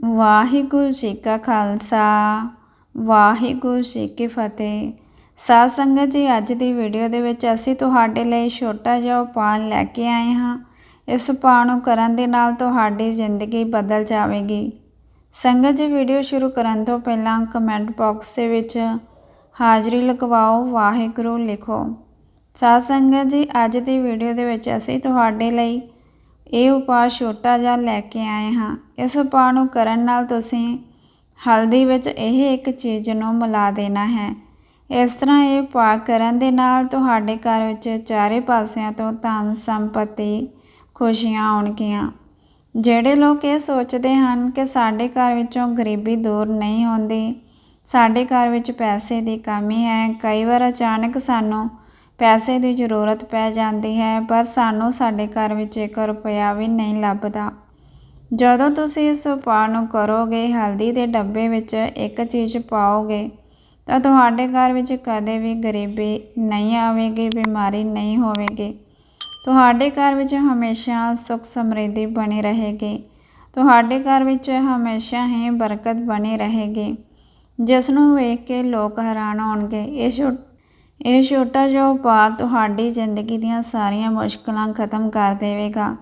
ਵਾਹਿਗੁਰੂ ਜੀ ਕਾ ਖਾਲਸਾ, ਵਾਹਿਗੁਰੂ ਜੀ ਕੀ ਫਤਿਹ। ਸਾਧ ਸੰਗਤ ਜੀ, ਅੱਜ ਦੀ ਵੀਡੀਓ ਦੇ ਵਿੱਚ ਅਸੀਂ ਤੁਹਾਡੇ ਲਈ ਛੋਟਾ ਜਿਹਾ ਉਪਾਅ ਲੈ ਕੇ ਆਏ ਹਾਂ। ਇਸ ਉਪਾਅ ਨੂੰ ਕਰਨ ਦੇ ਨਾਲ ਤੁਹਾਡੀ ਜ਼ਿੰਦਗੀ ਬਦਲ ਜਾਵੇਗੀ। ਸੰਗਤ ਜੀ, ਵੀਡੀਓ ਸ਼ੁਰੂ ਕਰਨ ਤੋਂ ਪਹਿਲਾਂ ਕਮੈਂਟ ਬਾਕਸ ਦੇ ਵਿੱਚ ਹਾਜ਼ਰੀ ਲਗਵਾਓ, ਵਾਹਿਗੁਰੂ ਲਿਖੋ। ਸਾਧ ਸੰਗਤ ਜੀ, ਅੱਜ ਦੀ ਵੀਡੀਓ ਦੇ ਵਿੱਚ ਅਸੀਂ ਤੁਹਾਡੇ ਲਈ ਇਹ ਉਪਾਅ ਛੋਟਾ ਜਿਹਾ ਲੈ ਕੇ ਆਏ ਹਾਂ। ਇਸ ਉਪਾਅ ਨੂੰ ਕਰਨ ਨਾਲ ਤੁਸੀਂ ਹਲਦੀ ਵਿੱਚ ਇਹ ਇੱਕ ਚੀਜ਼ ਨੂੰ ਮਿਲਾ ਦੇਣਾ ਹੈ। ਇਸ ਤਰ੍ਹਾਂ ਇਹ ਉਪਾਅ ਕਰਨ ਦੇ ਨਾਲ ਤੁਹਾਡੇ ਘਰ ਵਿੱਚ ਚਾਰੇ ਪਾਸਿਆਂ ਤੋਂ ਧਨ ਸੰਪਤੀ ਖੁਸ਼ੀਆਂ ਆਉਣਗੀਆਂ। ਜਿਹੜੇ ਲੋਕ ਇਹ ਸੋਚਦੇ ਹਨ ਕਿ ਸਾਡੇ ਘਰ ਵਿੱਚੋਂ ਗਰੀਬੀ ਦੂਰ ਨਹੀਂ ਹੁੰਦੀ, ਸਾਡੇ ਘਰ ਵਿੱਚ ਪੈਸੇ ਦੀ ਕਮੀ ਹੈ, ਕਈ ਵਾਰ ਅਚਾਨਕ ਸਾਨੂੰ ਪੈਸੇ ਦੀ ਜ਼ਰੂਰਤ ਪੈ ਜਾਂਦੀ ਹੈ, ਪਰ ਸਾਨੂੰ ਸਾਡੇ ਘਰ ਵਿੱਚ ਇੱਕ ਰੁਪਿਆ ਵੀ ਨਹੀਂ ਲੱਭਦਾ। ਜਦੋਂ ਤੁਸੀਂ ਇਸ ਉਪਾਅ ਨੂੰ ਕਰੋਗੇ, ਹਲਦੀ ਦੇ ਡੱਬੇ ਵਿੱਚ ਇੱਕ ਚੀਜ਼ ਪਾਓਗੇ, ਤਾਂ ਤੁਹਾਡੇ ਘਰ ਵਿੱਚ ਕਦੇ ਵੀ ਗਰੀਬੀ ਨਹੀਂ ਆਵੇਗੀ, ਬਿਮਾਰੀ ਨਹੀਂ ਹੋਵੇਗੀ। ਤੁਹਾਡੇ ਘਰ ਵਿੱਚ ਹਮੇਸ਼ਾ ਸੁੱਖ ਸਮਰਿੱਧੀ ਬਣੀ ਰਹੇਗੀ। ਤੁਹਾਡੇ ਘਰ ਵਿੱਚ ਹਮੇਸ਼ਾ ਹੀ ਬਰਕਤ ਬਣੀ ਰਹੇਗੀ। ਜਿਸ ਨੂੰ ਵੇਖ ਕੇ ਲੋਕ ਹੈਰਾਨ ਹੋਣਗੇ, ਇਹ ਇਹ ਛੋਟਾ ਜਿਹਾ ਉਪਾਅ ਤੁਹਾਡੀ ਜ਼ਿੰਦਗੀ ਦੀਆਂ ਸਾਰੀਆਂ ਮੁਸ਼ਕਲਾਂ ਖਤਮ ਕਰ ਦੇਵੇਗਾ।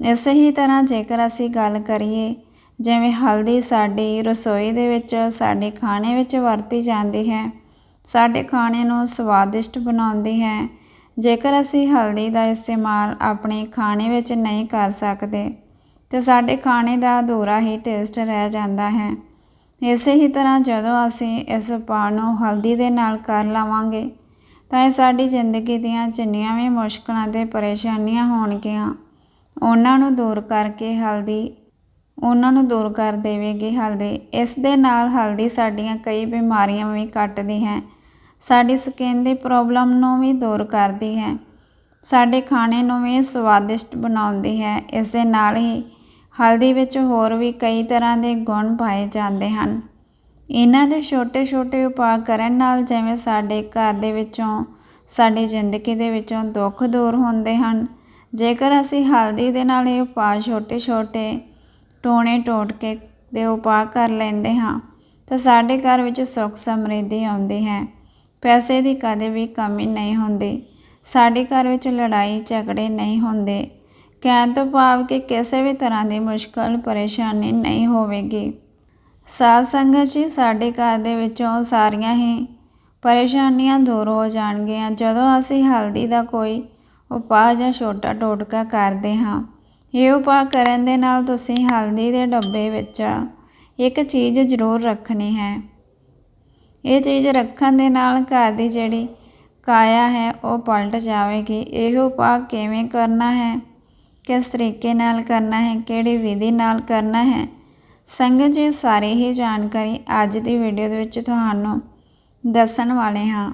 ਇਸੇ ਹੀ ਤਰ੍ਹਾਂ ਜੇਕਰ ਅਸੀਂ ਗੱਲ ਕਰੀਏ, ਜਿਵੇਂ ਹਲਦੀ ਸਾਡੀ ਰਸੋਈ ਦੇ ਵਿੱਚ, ਸਾਡੇ ਖਾਣੇ ਵਿੱਚ ਵਰਤੀ ਜਾਂਦੀ ਹੈ, ਸਾਡੇ ਖਾਣੇ ਨੂੰ ਸਵਾਦਿਸ਼ਟ ਬਣਾਉਂਦੀ ਹੈ, ਜੇਕਰ ਅਸੀਂ ਹਲਦੀ ਦਾ ਇਸਤੇਮਾਲ ਆਪਣੇ ਖਾਣੇ ਵਿੱਚ ਨਹੀਂ ਕਰ ਸਕਦੇ, ਤੇ ਸਾਡੇ ਖਾਣੇ ਦਾ ਅਧੂਰਾ ਹੀ ਟੇਸਟ ਰਹਿ ਜਾਂਦਾ ਹੈ। ਇਸੇ ਹੀ ਤਰ੍ਹਾਂ ਜਦੋਂ ਅਸੀਂ ਇਸ ਉਪਾਅ ਨੂੰ ਹਲਦੀ ਦੇ ਨਾਲ ਕਰ ਲਵਾਂਗੇ ਤਾਂ ਇਹ ਸਾਡੀ ਜ਼ਿੰਦਗੀ ਦੀਆਂ ਜਿੰਨੀਆਂ ਵੀ ਮੁਸ਼ਕਲਾਂ ਤੇ ਪਰੇਸ਼ਾਨੀਆਂ ਹੋਣਗੀਆਂ, ਉਹਨਾਂ ਨੂੰ ਦੂਰ ਕਰਕੇ ਹਲਦੀ, ਉਹਨਾਂ ਨੂੰ ਦੂਰ ਕਰ ਦੇਵੇਗੀ ਹਲਦੀ। ਇਸ ਦੇ ਨਾਲ ਹਲਦੀ ਸਾਡੀਆਂ ਕਈ ਬਿਮਾਰੀਆਂ ਵੀ ਕੱਟਦੀ ਹੈ। ਸਾਡੀ ਸਕਿਨ ਦੀ ਪ੍ਰੋਬਲਮ ਨੂੰ ਵੀ ਦੂਰ ਕਰਦੀ ਹੈ। ਸਾਡੇ ਖਾਣੇ ਨੂੰ ਵੀ ਸਵਾਦਿਸ਼ਟ ਬਣਾਉਂਦੀ ਹੈ। ਇਸ ਦੇ ਨਾਲ ਹੀ ਹਲਦੀ ਵਿੱਚ ਹੋਰ ਵੀ ਕਈ ਤਰ੍ਹਾਂ ਦੇ ਗੁਣ ਪਾਏ ਜਾਂਦੇ ਹਨ। ਇਹਨਾਂ ਦੇ ਛੋਟੇ ਛੋਟੇ ਉਪਾਅ ਕਰਨ ਨਾਲ ਜਿਵੇਂ ਸਾਡੇ ਘਰ ਦੇ ਵਿੱਚੋਂ, ਸਾਡੀ ਜ਼ਿੰਦਗੀ ਦੇ ਵਿੱਚੋਂ ਦੁੱਖ ਦੂਰ ਹੁੰਦੇ ਹਨ। ਜੇਕਰ ਅਸੀਂ ਹਲਦੀ ਦੇ ਨਾਲ ਇਹ ਉਪਾਅ ਛੋਟੇ ਛੋਟੇ ਟੋਣੇ ਟੋਟਕੇ ਦੇ ਉਪਾਅ ਕਰ ਲੈਂਦੇ ਹਾਂ, ਤਾਂ ਸਾਡੇ ਘਰ ਵਿੱਚ ਸੁੱਖ ਸਮਰਿੱਧੀ ਆਉਂਦੀ ਹੈ। ਪੈਸੇ ਦੀ ਕਦੇ ਵੀ ਕਮੀ ਨਹੀਂ ਹੁੰਦੀ। ਸਾਡੇ ਘਰ ਵਿੱਚ ਲੜਾਈ ਝਗੜੇ ਨਹੀਂ ਹੁੰਦੇ। ਕਹਿਣ ਤੋਂ ਭਾਵ ਕਿ ਕਿਸੇ ਵੀ ਤਰ੍ਹਾਂ ਦੀ ਮੁਸ਼ਕਲ, ਪਰੇਸ਼ਾਨੀ ਨਹੀਂ ਹੋਵੇਗੀ। ਸਾਧ ਸੰਗਤ ਜੀ, ਸਾਡੇ ਘਰ ਦੇ ਵਿੱਚੋਂ ਸਾਰੀਆਂ ਹੀ ਪਰੇਸ਼ਾਨੀਆਂ ਦੂਰ ਹੋ ਜਾਣਗੀਆਂ। ਜਦੋਂ ਅਸੀਂ ਹਲਦੀ ਦਾ ਕੋਈ ਉਪਾਅ ਜਾਂ ਛੋਟਾ ਟੋਟਕਾ ਕਰਦੇ ਹਾਂ, ਇਹ ਉਪਾਅ ਕਰਨ ਦੇ ਨਾਲ ਤੁਸੀਂ ਹਲਦੀ ਦੇ ਡੱਬੇ ਵਿੱਚ ਇੱਕ ਚੀਜ਼ ਜ਼ਰੂਰ ਰੱਖਣੀ ਹੈ। ਇਹ ਚੀਜ਼ ਰੱਖਣ ਦੇ ਨਾਲ ਘਰ ਦੀ ਜਿਹੜੀ ਕਾਇਆ ਹੈ, ਉਹ ਪਲਟ ਜਾਵੇਗੀ। ਇਹ ਉਪਾਅ ਕਿਵੇਂ ਕਰਨਾ ਹੈ, ਕਿਸ ਤਰੀਕੇ ਨਾਲ ਕਰਨਾ ਹੈ, ਕਿਹੜੀ ਵਿਧੀ ਨਾਲ ਕਰਨਾ ਹੈ ਸੰਗਤ ਜੀ, ਸਾਰੇ ਹੀ ਜਾਣਕਾਰੀ ਅੱਜ ਦੀ ਵੀਡੀਓ ਦੇ ਵਿੱਚ ਤੁਹਾਨੂੰ ਦੱਸਣ ਵਾਲੇ ਹਾਂ।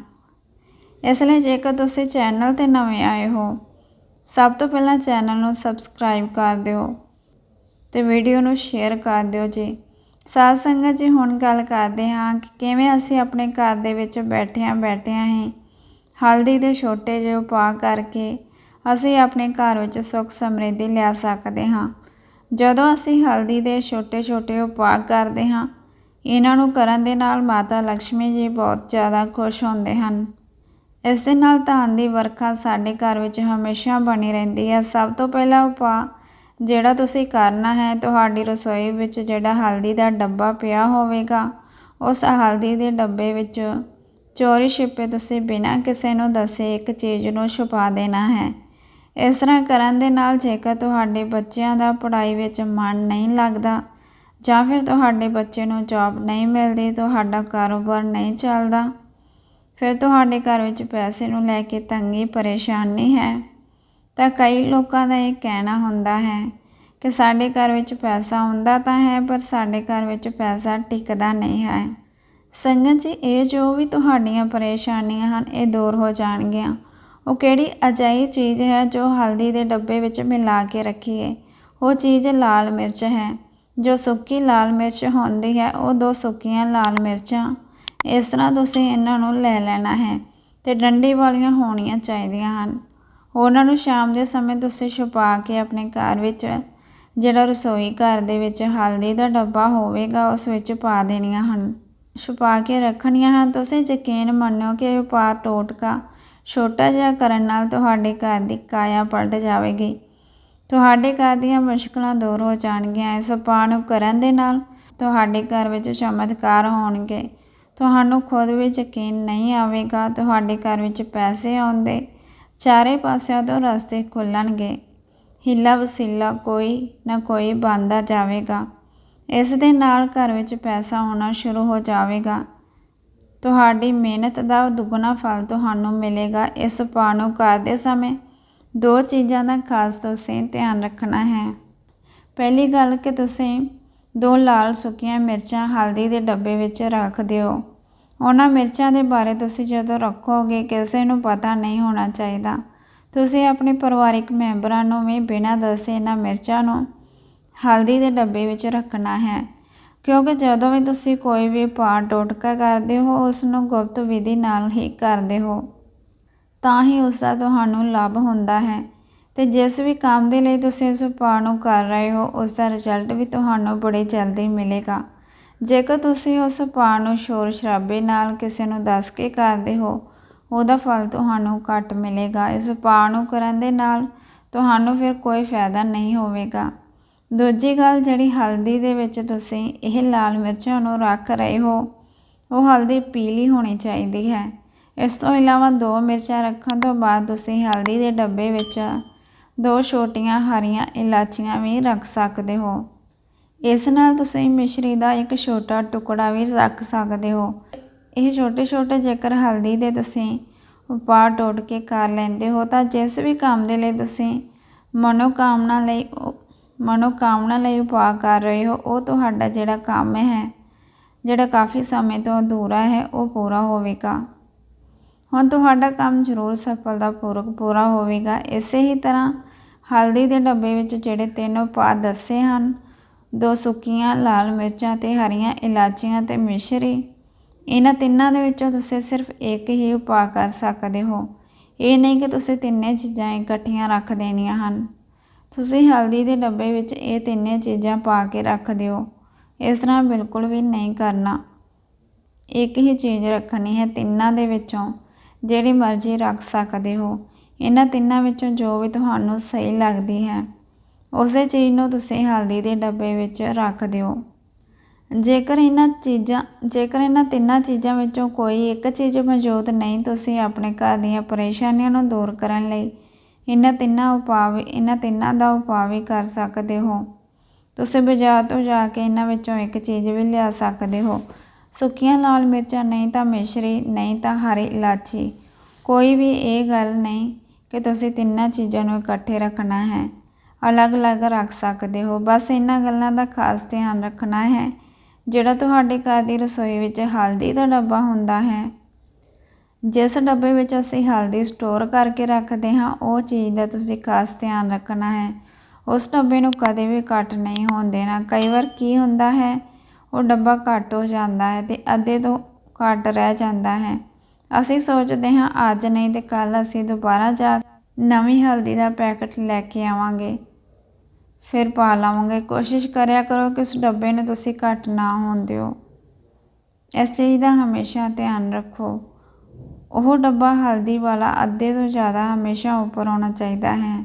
ਇਸ ਲਈ ਜੇਕਰ ਤੁਸੀਂ ਚੈਨਲ ਤੇ ਨਵੇਂ ਆਏ ਹੋ, ਸਭ ਤੋਂ ਪਹਿਲਾਂ ਚੈਨਲ ਨੂੰ ਸਬਸਕ੍ਰਾਈਬ ਕਰ ਦਿਓ ਤੇ ਵੀਡੀਓ ਨੂੰ ਸ਼ੇਅਰ ਕਰ ਦਿਓ ਜੀ। ਸਾਧ ਸੰਗਤ ਜੀ, ਹੁਣ ਗੱਲ ਕਰਦੇ ਹਾਂ ਕਿ ਕਿਵੇਂ ਅਸੀਂ ਆਪਣੇ ਘਰ ਦੇ ਵਿੱਚ ਬੈਠਿਆਂ ਬੈਠਿਆਂ ਹੀ ਹਲਦੀ ਦੇ ਛੋਟੇ ਜਿਹੇ ਉਪਾਅ ਕਰਕੇ ਅਸੀਂ ਆਪਣੇ ਘਰ ਵਿੱਚ ਸੁੱਖ ਸਮਰਿੱਧੀ ਲਿਆ ਸਕਦੇ ਹਾਂ। ਜਦੋਂ ਅਸੀਂ ਹਲਦੀ ਦੇ ਛੋਟੇ ਛੋਟੇ ਉਪਾਅ ਕਰਦੇ ਹਾਂ, ਇਹਨਾਂ ਨੂੰ ਕਰਨ ਦੇ ਨਾਲ ਮਾਤਾ ਲక్ష్ਮੀ ਜੀ ਬਹੁਤ ਜ਼ਿਆਦਾ ਖੁਸ਼ ਹੁੰਦੇ ਹਨ। ਇਸ ਦੇ ਨਾਲ ਧਨ ਦੀ ਵਰਖਾ ਸਾਡੇ ਘਰ ਵਿੱਚ ਹਮੇਸ਼ਾ ਬਣੀ ਰਹਿੰਦੀ ਹੈ। ਸਭ ਤੋਂ ਪਹਿਲਾ ਉਪਾਅ ਜਿਹੜਾ ਤੁਸੀਂ ਕਰਨਾ ਹੈ, ਤੁਹਾਡੀ ਰਸੋਈ ਵਿੱਚ ਜਿਹੜਾ ਹਲਦੀ ਦਾ ਡੱਬਾ ਪਿਆ ਹੋਵੇਗਾ, ਉਸ ਹਲਦੀ ਦੇ ਡੱਬੇ ਵਿੱਚ ਚੋਰੀ ਛਿਪੇ ਤੁਸੀਂ ਬਿਨਾਂ ਕਿਸੇ ਨੂੰ ਦੱਸੇ ਇੱਕ ਚੀਜ਼ ਨੂੰ ਛੁਪਾ ਦੇਣਾ ਹੈ। ਇਸ ਤਰ੍ਹਾਂ ਕਰਨ ਦੇ ਨਾਲ ਜੇਕਰ ਤੁਹਾਡੇ ਬੱਚਿਆਂ ਦਾ ਪੜ੍ਹਾਈ ਵਿੱਚ ਮਨ ਨਹੀਂ ਲੱਗਦਾ ਜਾਂ ਫਿਰ ਤੁਹਾਡੇ ਬੱਚੇ ਨੂੰ ਜੌਬ ਨਹੀਂ ਮਿਲਦੀ, ਤੁਹਾਡਾ ਕਾਰੋਬਾਰ ਨਹੀਂ ਚੱਲਦਾ, ਫਿਰ ਤੁਹਾਡੇ ਘਰ ਵਿੱਚ ਪੈਸੇ ਨੂੰ ਲੈ ਕੇ ਤੰਗੀ ਪਰੇਸ਼ਾਨੀ ਹੈ। ਤਾਂ ਕਈ ਲੋਕਾਂ ਦਾ ਇਹ ਕਹਿਣਾ ਹੁੰਦਾ ਹੈ ਕਿ ਸਾਡੇ ਘਰ ਵਿੱਚ ਪੈਸਾ ਹੁੰਦਾ ਤਾਂ ਹੈ, ਪਰ ਸਾਡੇ ਘਰ ਵਿੱਚ ਪੈਸਾ ਟਿਕਦਾ ਨਹੀਂ ਹੈ। ਸੰਗਤ ਜੀ, ਇਹ ਜੋ ਵੀ ਤੁਹਾਡੀਆਂ ਪਰੇਸ਼ਾਨੀਆਂ ਹਨ, ਇਹ ਦੂਰ ਹੋ ਜਾਣਗੀਆਂ। ਉਹ ਕਿਹੜੀ ਅਜਾਈ ਚੀਜ਼ ਹੈ ਜੋ ਹਲਦੀ ਦੇ ਡੱਬੇ ਵਿੱਚ ਮਿਲਾ ਕੇ ਰੱਖੀਏ ਉਹ ਚੀਜ਼ ਲਾਲ ਮਿਰਚ ਹੈ। ਜੋ ਸੁੱਕੀ ਲਾਲ ਮਿਰਚ ਹੁੰਦੀ ਹੈ, ਉਹ ਦੋ ਸੁੱਕੀਆਂ ਲਾਲ ਮਿਰਚਾਂ। ਇਸ ਤਰ੍ਹਾਂ ਤੁਸੀਂ ਇਹਨਾਂ ਨੂੰ ਲੈ ਲੈਣਾ ਹੈ ਤੇ ਡੰਡੀ ਵਾਲੀਆਂ ਹੋਣੀਆਂ ਚਾਹੀਦੀਆਂ ਹਨ। ਉਹਨਾਂ ਨੂੰ ਸ਼ਾਮ ਦੇ ਸਮੇਂ ਤੁਸੀਂ ਛੁਪਾ ਕੇ ਆਪਣੇ ਘਰ ਵਿੱਚ ਜਿਹੜਾ ਰਸੋਈ ਘਰ ਦੇ ਵਿੱਚ ਹਲਦੀ ਦਾ ਡੱਬਾ ਹੋਵੇਗਾ, ਉਸ ਵਿੱਚ ਪਾ ਦੇਣੀਆਂ ਹਨ। ਛੁਪਾ ਕੇ ਰੱਖਣੀਆਂ ਹਨ। ਤੁਸੀਂ ਯਕੀਨ ਮੰਨੋ ਕਿ ਇਹ ਉਪਾਅ ਟੋਟਕਾ ਛੋਟਾ ਜਿਹਾ ਕਰਨ ਨਾਲ ਤੁਹਾਡੇ ਘਰ ਦੀ ਕਾਇਆ ਪਲਟ ਜਾਵੇਗੀ। ਤੁਹਾਡੇ ਘਰ ਦੀਆਂ ਮੁਸ਼ਕਲਾਂ ਦੂਰ ਹੋ ਜਾਣਗੀਆਂ। ਇਸ ਉਪਾਅ ਨੂੰ ਕਰਨ ਦੇ ਨਾਲ ਤੁਹਾਡੇ ਘਰ ਵਿੱਚ ਚਮਤਕਾਰ ਹੋਣਗੇ। ਤੁਹਾਨੂੰ ਖੁਦ ਵੀ ਯਕੀਨ ਨਹੀਂ ਆਵੇਗਾ। ਤੁਹਾਡੇ ਘਰ ਵਿੱਚ ਪੈਸੇ ਆਉਂਦੇ ਚਾਰੇ ਪਾਸਿਆਂ ਤੋਂ ਰਸਤੇ ਖੁੱਲਣਗੇ। ਹਿੱਲਾ ਵਸੀਲਾ ਕੋਈ ਨਾ ਕੋਈ ਬੰਦਾ ਜਾਵੇਗਾ। ਇਸ ਦੇ ਨਾਲ ਘਰ ਵਿੱਚ ਪੈਸਾ ਆਉਣਾ ਸ਼ੁਰੂ ਹੋ ਜਾਵੇਗਾ। ਤੁਹਾਡੀ ਮਿਹਨਤ ਦਾ ਦੁੱਗਣਾ ਫਲ ਤੁਹਾਨੂੰ ਮਿਲੇਗਾ। ਇਸ ਉਪਾਅ ਨੂੰ ਕਰਦੇ ਸਮੇਂ ਦੋ ਚੀਜ਼ਾਂ ਦਾ ਖਾਸ ਤੁਸੀਂ ਧਿਆਨ ਰੱਖਣਾ ਹੈ। ਪਹਿਲੀ ਗੱਲ ਕਿ ਤੁਸੀਂ ਦੋ ਲਾਲ ਸੁੱਕੀਆਂ ਮਿਰਚਾਂ ਹਲਦੀ ਦੇ ਡੱਬੇ ਵਿੱਚ ਰੱਖ ਦਿਓ। ਉਹਨਾਂ ਮਿਰਚਾਂ ਦੇ ਬਾਰੇ ਤੁਸੀਂ ਜਦੋਂ ਰੱਖੋਗੇ ਕਿਸੇ ਨੂੰ ਪਤਾ ਨਹੀਂ ਹੋਣਾ ਚਾਹੀਦਾ। ਤੁਸੀਂ ਆਪਣੇ ਪਰਿਵਾਰਿਕ ਮੈਂਬਰਾਂ ਨੂੰ ਵੀ ਬਿਨਾਂ ਦੱਸੇ ਇਹਨਾਂ ਮਿਰਚਾਂ ਨੂੰ ਹਲਦੀ ਦੇ ਡੱਬੇ ਵਿੱਚ ਰੱਖਣਾ ਹੈ। ਕਿਉਂਕਿ ਜਦੋਂ ਵੀ ਤੁਸੀਂ ਕੋਈ ਵੀ ਪਾਠ ਟੋਟਕਾ ਕਰਦੇ ਹੋ ਉਸ ਨੂੰ ਗੁਪਤ ਵਿਧੀ ਨਾਲ ਹੀ ਕਰਦੇ ਹੋ, ਤਾਂ ਹੀ ਉਸ ਦਾ ਤੁਹਾਨੂੰ ਲਾਭ ਹੁੰਦਾ ਹੈ। ਤੇ ਜਿਸ ਵੀ ਕੰਮ ਦੇ ਲਈ ਤੁਸੀਂ ਉਸ ਉਪਾਅ ਨੂੰ ਕਰ ਰਹੇ ਹੋ, ਉਸ ਦਾ ਰਿਜ਼ਲਟ ਵੀ ਤੁਹਾਨੂੰ ਬੜੀ ਜਲਦੀ ਮਿਲੇਗਾ। ਜੇਕਰ ਤੁਸੀਂ ਉਸ ਉਪਾਅ ਨੂੰ ਸ਼ੋਰ ਸ਼ਰਾਬੇ ਨਾਲ ਕਿਸੇ ਨੂੰ ਦੱਸ ਕੇ ਕਰਦੇ ਹੋ, ਉਹਦਾ ਫਲ ਤੁਹਾਨੂੰ ਘੱਟ ਮਿਲੇਗਾ। ਇਸ ਉਪਾਅ ਨੂੰ ਕਰਨ ਦੇ ਨਾਲ ਤੁਹਾਨੂੰ ਫਿਰ ਕੋਈ ਫਾਇਦਾ ਨਹੀਂ ਹੋਵੇਗਾ। ਦੂਜੀ ਗੱਲ ਜਿਹੜੀ ਹਲਦੀ ਦੇ ਵਿੱਚ ਤੁਸੀਂ ਇਹ ਲਾਲ ਮਿਰਚਾਂ ਨੂੰ ਰੱਖ ਰਹੇ ਹੋ, ਉਹ ਹਲਦੀ ਪੀਲੀ ਹੋਣੀ ਚਾਹੀਦੀ ਹੈ। ਇਸ ਤੋਂ ਇਲਾਵਾ ਦੋ ਮਿਰਚਾਂ ਰੱਖਣ ਤੋਂ ਬਾਅਦ ਤੁਸੀਂ ਹਲਦੀ ਦੇ ਡੱਬੇ ਵਿੱਚ ਦੋ ਛੋਟੀਆਂ ਹਰੀਆਂ ਇਲਾਚੀਆਂ ਵੀ ਰੱਖ ਸਕਦੇ ਹੋ। ਇਸ ਨਾਲ ਤੁਸੀਂ ਮਿਸ਼ਰੀ ਦਾ ਇੱਕ ਛੋਟਾ ਟੁਕੜਾ ਵੀ ਰੱਖ ਸਕਦੇ ਹੋ। ਇਹ ਛੋਟੇ ਛੋਟੇ ਜੇਕਰ ਹਲਦੀ ਦੇ ਤੁਸੀਂ ਉਪਾਅ ਟੋੜ ਕੇ ਕਰ ਲੈਂਦੇ ਹੋ, ਤਾਂ ਜਿਸ ਵੀ ਕੰਮ ਦੇ ਲਈ ਤੁਸੀਂ ਮਨੋਕਾਮਨਾ ਲਈ ਮਨੋਕਾਮਨਾ ਲਈ ਉਪਾਅ ਕਰ ਰਹੇ ਹੋ, ਉਹ ਤੁਹਾਡਾ ਜਿਹੜਾ ਕੰਮ ਹੈ, ਜਿਹੜਾ ਕਾਫੀ ਸਮੇਂ ਤੋਂ ਅਧੂਰਾ ਹੈ, ਉਹ ਪੂਰਾ ਹੋਵੇਗਾ। ਹੁਣ ਤੁਹਾਡਾ ਕੰਮ ਜ਼ਰੂਰ ਸਫਲਤਾਪੂਰਵਕ ਪੂਰਾ ਹੋਵੇਗਾ। ਇਸੇ ਹੀ ਤਰ੍ਹਾਂ ਹਲਦੀ ਦੇ ਡੱਬੇ ਵਿੱਚ ਜਿਹੜੇ ਤਿੰਨ ਉਪਾਅ ਦੱਸੇ ਹਨ, ਦੋ ਸੁੱਕੀਆਂ, ਲਾਲ ਮਿਰਚਾਂ ਤੇ ਹਰੀਆਂ ਇਲਾਚੀਆਂ ਤੇ ਮਿਸ਼ਰੀ, ਇਹਨਾਂ ਤਿੰਨਾਂ ਦੇ ਵਿੱਚੋਂ ਤੁਸੀਂ ਸਿਰਫ ਇੱਕ ਹੀ ਉਪਾਅ ਕਰ ਸਕਦੇ ਹੋ। ਇਹ ਨਹੀਂ ਕਿ ਤੁਸੀਂ ਤਿੰਨੇ ਚੀਜ਼ਾਂ ਇਕੱਠੀਆਂ ਰੱਖ ਦੇਣੀਆਂ ਹਨ। ਤੁਸੀਂ ਹਲਦੀ ਦੇ ਡੱਬੇ ਵਿੱਚ ਇਹ ਤਿੰਨੇ ਚੀਜ਼ਾਂ ਪਾ ਕੇ ਰੱਖ ਦਿਓ। ਇਸ ਤਰ੍ਹਾਂ ਬਿਲਕੁਲ ਵੀ ਨਹੀਂ ਕਰਨਾ। ਇੱਕ ਹੀ ਚੀਜ਼ ਰੱਖਣੀ ਹੈ ਤਿੰਨਾਂ ਦੇ ਵਿੱਚੋਂ, ਜਿਹੜੀ ਮਰਜ਼ੀ ਰੱਖ ਸਕਦੇ ਹੋ। ਇਹਨਾਂ ਤਿੰਨਾਂ ਵਿੱਚੋਂ ਜੋ ਵੀ ਤੁਹਾਨੂੰ ਸਹੀ ਲੱਗਦੀ ਹੈ, ਉਸੇ ਚੀਜ਼ ਨੂੰ ਤੁਸੀਂ ਹਲਦੀ ਦੇ ਡੱਬੇ ਵਿੱਚ ਰੱਖ ਦਿਓ। ਜੇਕਰ ਇਹਨਾਂ ਚੀਜ਼ਾਂ, ਜੇਕਰ ਇਹਨਾਂ ਤਿੰਨਾਂ ਚੀਜ਼ਾਂ ਵਿੱਚੋਂ ਕੋਈ ਇੱਕ ਚੀਜ਼ ਮੌਜੂਦ ਨਹੀਂ, ਤੁਸੀਂ ਆਪਣੇ ਘਰ ਦੀਆਂ ਪਰੇਸ਼ਾਨੀਆਂ ਨੂੰ ਦੂਰ ਕਰਨ ਲਈ ਇਹਨਾਂ ਤਿੰਨਾਂ ਉਪਾਅ ਇਹਨਾਂ ਤਿੰਨਾਂ ਦਾ ਉਪਾਅ ਵੀ ਕਰ ਸਕਦੇ ਹੋ। ਤੁਸੀਂ ਬਾਜ਼ਾਰ ਤੋਂ ਜਾ ਕੇ ਇਹਨਾਂ ਵਿੱਚੋਂ ਇੱਕ ਚੀਜ਼ ਵੀ ਲਿਆ ਸਕਦੇ ਹੋ। ਸੁੱਕੀਆਂ ਲਾਲ ਮਿਰਚਾਂ ਨਹੀਂ ਤਾਂ ਮਿਸ਼ਰੀ, ਨਹੀਂ ਤਾਂ ਹਰੀ ਇਲਾਚੀ। ਕੋਈ ਵੀ ਇਹ ਗੱਲ ਨਹੀਂ ਕਿ ਤੁਸੀਂ ਤਿੰਨਾਂ ਚੀਜ਼ਾਂ ਨੂੰ ਇਕੱਠੇ ਰੱਖਣਾ ਹੈ। ਅਲੱਗ-ਅਲੱਗ ਰੱਖ ਸਕਦੇ ਹੋ। ਬਸ ਇਹਨਾਂ ਗੱਲਾਂ ਦਾ ਖਾਸ ਧਿਆਨ ਰੱਖਣਾ ਹੈ। ਜਿਹੜਾ ਤੁਹਾਡੇ ਘਰ ਦੀ ਰਸੋਈ ਵਿੱਚ ਹਲਦੀ ਦਾ ਡੱਬਾ ਹੁੰਦਾ ਹੈ ਜਿਸ ਡੱਬੇ ਵਿੱਚ ਅਸੀਂ ਹਲਦੀ ਸਟੋਰ ਕਰਕੇ ਰੱਖਦੇ ਹਾਂ, ਉਹ ਚੀਜ਼ ਦਾ ਤੁਸੀਂ ਖਾਸ ਧਿਆਨ ਰੱਖਣਾ ਹੈ। ਉਸ ਡੱਬੇ ਨੂੰ ਕਦੇ ਵੀ ਕੱਟ ਨਹੀਂ ਹੋਣ ਦੇਣਾ ਕਈ ਵਾਰ ਕੀ ਹੁੰਦਾ ਹੈ, ਉਹ ਡੱਬਾ ਘੱਟ ਹੋ ਜਾਂਦਾ ਹੈ ਤੇ ਅੱਧੇ ਤੋਂ ਘੱਟ ਰਹਿ ਜਾਂਦਾ ਹੈ। ਅਸੀਂ ਸੋਚਦੇ ਹਾਂ, ਅੱਜ ਨਹੀਂ ਤੇ ਕੱਲ ਅਸੀਂ ਦੁਬਾਰਾ ਜਾ ਨਵੀਂ ਹਲਦੀ ਦਾ ਪੈਕਟ ਲੈ ਕੇ ਆਵਾਂਗੇ। ਫਿਰ ਪਾ ਲਵਾਂਗੇ। ਕੋਸ਼ਿਸ਼ ਕਰਿਆ ਕਰੋ ਕਿ ਉਸ ਡੱਬੇ ਨੂੰ ਤੁਸੀਂ ਘੱਟ ਨਾ ਹੋਣ ਦਿਓ ਇਸ ਚੀਜ਼ ਦਾ ਹਮੇਸ਼ਾ ਧਿਆਨ ਰੱਖੋ। ਉਹ ਡੱਬਾ ਹਲਦੀ ਵਾਲਾ ਅੱਧੇ ਤੋਂ ਜ਼ਿਆਦਾ ਹਮੇਸ਼ਾ ਉੱਪਰ ਹੋਣਾ ਚਾਹੀਦਾ ਹੈ।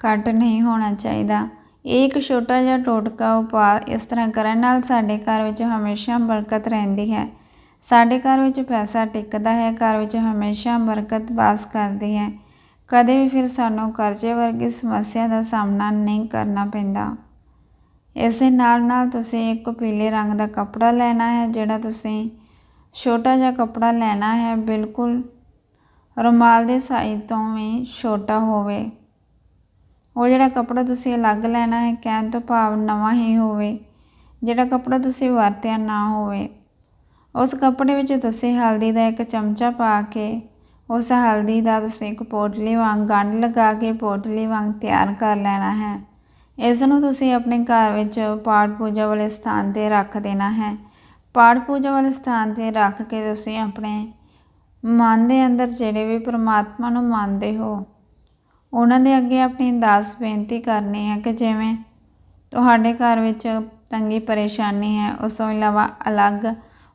ਘੱਟ ਨਹੀਂ ਹੋਣਾ ਚਾਹੀਦਾ। ਇਹ ਇੱਕ ਛੋਟਾ ਜਿਹਾ ਟੋਟਕਾ ਉਪਾਅ ਇਸ ਤਰ੍ਹਾਂ ਕਰਨ ਨਾਲ ਸਾਡੇ ਘਰ ਵਿੱਚ ਹਮੇਸ਼ਾ ਬਰਕਤ ਰਹਿੰਦੀ ਹੈ। ਸਾਡੇ ਘਰ ਵਿੱਚ ਪੈਸਾ ਟਿਕਦਾ ਹੈ, ਘਰ ਵਿੱਚ ਹਮੇਸ਼ਾ ਬਰਕਤ ਵਾਸ ਕਰਦੀ ਹੈ। ਕਦੇ ਵੀ ਫਿਰ ਸਾਨੂੰ ਕਰਜ਼ੇ ਵਰਗੀ ਸਮੱਸਿਆ ਦਾ ਸਾਹਮਣਾ ਨਹੀਂ ਕਰਨਾ ਪੈਂਦਾ। ਇਸ ਦੇ ਨਾਲ ਨਾਲ ਤੁਸੀਂ ਇੱਕ ਪੀਲੇ ਰੰਗ ਦਾ ਕੱਪੜਾ ਲੈਣਾ ਹੈ, ਜਿਹੜਾ ਤੁਸੀਂ ਛੋਟਾ ਜਿਹਾ ਕੱਪੜਾ ਲੈਣਾ ਹੈ, ਬਿਲਕੁਲ ਰੁਮਾਲ ਦੇ ਸਾਈਜ਼ ਤੋਂ ਵੀ ਛੋਟਾ ਹੋਵੇ। ਉਹ ਜਿਹੜਾ ਕੱਪੜਾ ਤੁਸੀਂ ਅਲੱਗ ਲੈਣਾ ਹੈ, ਕਹਿਣ ਤੋਂ ਭਾਵ ਨਵਾਂ ਹੀ ਹੋਵੇ, ਜਿਹੜਾ ਕੱਪੜਾ ਤੁਸੀਂ ਵਰਤਿਆ ਨਾ ਹੋਵੇ। ਉਸ ਕੱਪੜੇ ਵਿੱਚ ਤੁਸੀਂ ਹਲਦੀ ਦਾ ਇੱਕ ਚਮਚਾ ਪਾ ਕੇ, ਉਸ ਹਲਦੀ ਦਾ ਤੁਸੀਂ ਇੱਕ ਪੋਟਲੀ ਵਾਂਗ ਗੰਢ ਲਗਾ ਕੇ, ਪੋਟਲੀ ਵਾਂਗ ਤਿਆਰ ਕਰ ਲੈਣਾ ਹੈ। ਇਸ ਨੂੰ ਤੁਸੀਂ ਆਪਣੇ ਘਰ ਵਿੱਚ ਪਾਠ ਪੂਜਾ ਵਾਲੇ ਸਥਾਨ 'ਤੇ ਰੱਖ ਦੇਣਾ ਹੈ। ਪਾਠ ਪੂਜਾ ਵਾਲੇ ਸਥਾਨ 'ਤੇ ਰੱਖ ਕੇ ਤੁਸੀਂ ਆਪਣੇ ਮਨ ਦੇ ਅੰਦਰ ਜਿਹੜੇ ਵੀ ਪ੍ਰਮਾਤਮਾ ਨੂੰ ਮੰਨਦੇ ਹੋ, ਉਹਨਾਂ ਦੇ ਅੱਗੇ ਆਪਣੀ ਅਰਦਾਸ ਬੇਨਤੀ ਕਰਨੀ ਹੈ ਕਿ ਜਿਵੇਂ ਤੁਹਾਡੇ ਘਰ ਵਿੱਚ ਤੰਗੀ ਪਰੇਸ਼ਾਨੀ ਹੈ, ਉਸ ਤੋਂ ਇਲਾਵਾ ਅਲੱਗ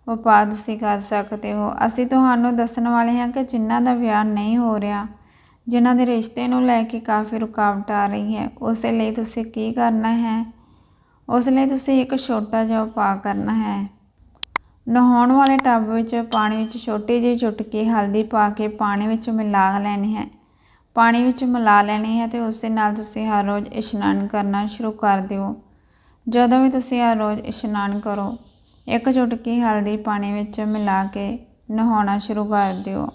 ਉਪਾਅ ਤੁਸੀਂ ਕਰ ਸਕਦੇ ਹੋ। ਅਸੀਂ ਤੁਹਾਨੂੰ ਦੱਸਣ ਵਾਲੇ ਹਾਂ ਕਿ ਜਿਨ੍ਹਾਂ ਦਾ ਵਿਆਹ ਨਹੀਂ ਹੋ ਰਿਹਾ, ਜਿਨ੍ਹਾਂ ਦੇ ਰਿਸ਼ਤੇ ਨੂੰ ਲੈ ਕੇ ਕਾਫੀ ਰੁਕਾਵਟ ਆ ਰਹੀ ਹੈ, ਉਸ ਲਈ ਤੁਸੀਂ ਕੀ ਕਰਨਾ ਹੈ? ਉਸ ਲਈ ਤੁਸੀਂ ਇੱਕ ਛੋਟਾ ਜਿਹਾ ਉਪਾਅ ਕਰਨਾ ਹੈ। ਨਹਾਉਣ ਵਾਲੇ ਟੱਬ ਵਿੱਚ ਪਾਣੀ ਵਿੱਚ ਛੋਟੀ ਜਿਹੀ ਚੁਟਕੀ ਹਲਦੀ ਪਾ ਕੇ ਪਾਣੀ ਵਿੱਚ ਮਿਲਾ ਲੈਣੀ ਹੈ। ਪਾਣੀ ਵਿੱਚ ਮਿਲਾ ਲੈਣੀ ਹੈ ਤੇ ਉਸ ਦੇ ਨਾਲ ਤੁਸੀਂ ਹਰ ਰੋਜ਼ ਇਸ਼ਨਾਨ ਕਰਨਾ ਸ਼ੁਰੂ ਕਰ ਦਿਓ। ਜਦੋਂ ਵੀ ਤੁਸੀਂ ਹਰ ਰੋਜ਼ ਇਸ਼ਨਾਨ ਕਰੋ, ਇੱਕ ਚੁਟਕੀ ਹਲਦੀ ਪਾਣੀ ਵਿੱਚ ਮਿਲਾ ਕੇ ਨਹਾਉਣਾ ਸ਼ੁਰੂ ਕਰ ਦਿਓ।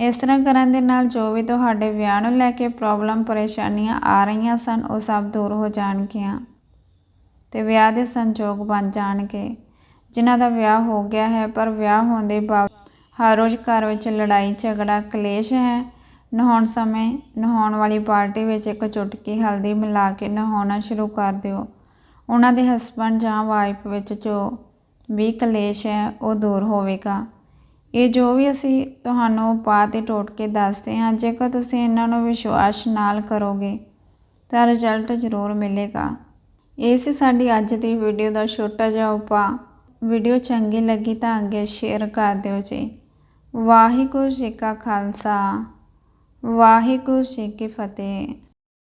ਇਸ ਤਰ੍ਹਾਂ ਕਰਨ ਦੇ ਨਾਲ ਜੋ ਵੀ ਤੁਹਾਡੇ ਵਿਆਹ ਨੂੰ ਲੈ ਕੇ ਪ੍ਰੋਬਲਮ ਪਰੇਸ਼ਾਨੀਆਂ ਆ ਰਹੀਆਂ ਸਨ, ਉਹ ਸਭ ਦੂਰ ਹੋ ਜਾਣਗੀਆਂ ਤੇ ਵਿਆਹ ਦੇ ਸੰਜੋਗ ਬਣ ਜਾਣਗੇ। ਜਿਨ੍ਹਾਂ ਦਾ ਵਿਆਹ ਹੋ ਗਿਆ ਹੈ, ਪਰ ਵਿਆਹ ਹੋਣ ਦੇ ਬਾਅਦ ਹਰ ਰੋਜ਼ ਘਰ ਵਿੱਚ ਲੜਾਈ, ਝਗੜਾ, ਕਲੇਸ਼ ਹੈ। ਨਹਾਉਣ ਸਮੇਂ ਨਹਾਉਣ ਵਾਲੀ ਬਾਲਟੀ ਵਿੱਚ ਇੱਕ ਚੁਟਕੀ ਹਲਦੀ ਮਿਲਾ ਕੇ ਨਹਾਉਣਾ ਸ਼ੁਰੂ ਕਰ ਦਿਓ। ਉਹਨਾਂ ਦੇ ਹਸਬੰਡ ਜਾਂ ਵਾਈਫ ਵਿੱਚ ਜੋ ਵੀ ਕਲੇਸ਼ ਹੈ, ਉਹ ਦੂਰ ਹੋਵੇਗਾ। ਇਹ ਜੋ ਵੀ ਅਸੀਂ ਤੁਹਾਨੂੰ ਉਪਾਅ ਤੇ ਟੋਟਕੇ ਦੱਸਦੇ ਹਾਂ, ਜੇਕਰ ਤੁਸੀਂ ਇਹਨਾਂ ਨੂੰ ਵਿਸ਼ਵਾਸ ਨਾਲ ਕਰੋਗੇ, ਤਾਂ ਰਿਜ਼ਲਟ ਜ਼ਰੂਰ ਮਿਲੇਗਾ। ਇਹ ਸੀ ਸਾਡੀ ਅੱਜ ਦੀ ਵੀਡੀਓ ਦਾ ਛੋਟਾ ਜਿਹਾ ਉਪਾਅ। ਵੀਡੀਓ ਚੰਗੀ ਲੱਗੀ ਤਾਂ ਅੱਗੇ ਸ਼ੇਅਰ ਕਰ ਦਿਓ ਜੀ। ਵਾਹਿਗੁਰੂ ਜੀ ਕਾ ਖਾਲਸਾ, ਵਾਹਿਗੁਰੂ ਜੀ ਕੀ ਫਤਿਹ।